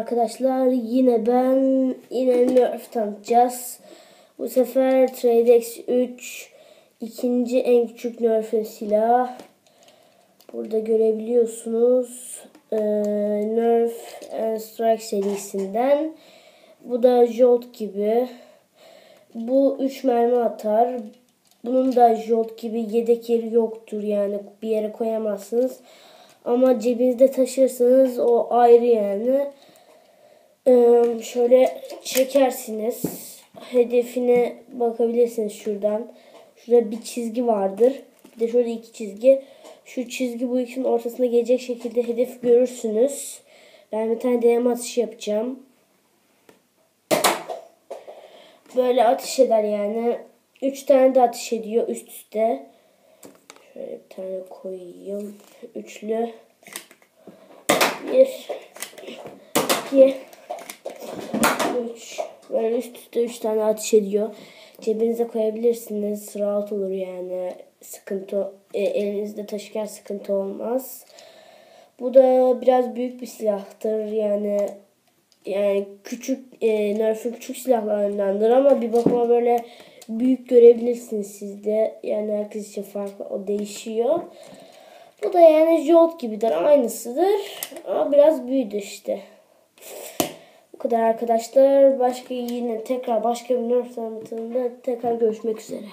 arkadaşlar yine ben yine Nerf tanıtacağız. Bu sefer Tradex 3 ikinci en küçük Nerf'in silah. Burada görebiliyorsunuz. Ee, Nerf and Strike serisinden. Bu da Jolt gibi. Bu 3 mermi atar. Bunun da Jolt gibi yedek yeri yoktur yani bir yere koyamazsınız. Ama cebinizde taşırsanız o ayrı yani. Şöyle çekersiniz. Hedefine bakabilirsiniz şuradan. Şurada bir çizgi vardır. Bir de şurada iki çizgi. Şu çizgi bu ikisinin ortasına gelecek şekilde hedef görürsünüz. Ben bir tane deneme atışı yapacağım. Böyle ateş eder yani. Üç tane de ateş ediyor üst üste. Şöyle bir tane koyayım. Üçlü. Bir. iki, Üç. Böyle üst üste üç tane ateş ediyor. Cebinize koyabilirsiniz. Rahat olur yani. Sıkıntı e, elinizde taşırken sıkıntı olmaz. Bu da biraz büyük bir silahtır. Yani yani küçük e, Nerf'in küçük silahlarındandır ama bir bakıma böyle büyük görebilirsiniz siz de. Yani herkes için farklı o değişiyor. Bu da yani Jolt gibidir. Aynısıdır. Ama biraz büyüdü işte. Kadar arkadaşlar. Başka yine tekrar başka bir Nerf tanıtımında tekrar görüşmek üzere.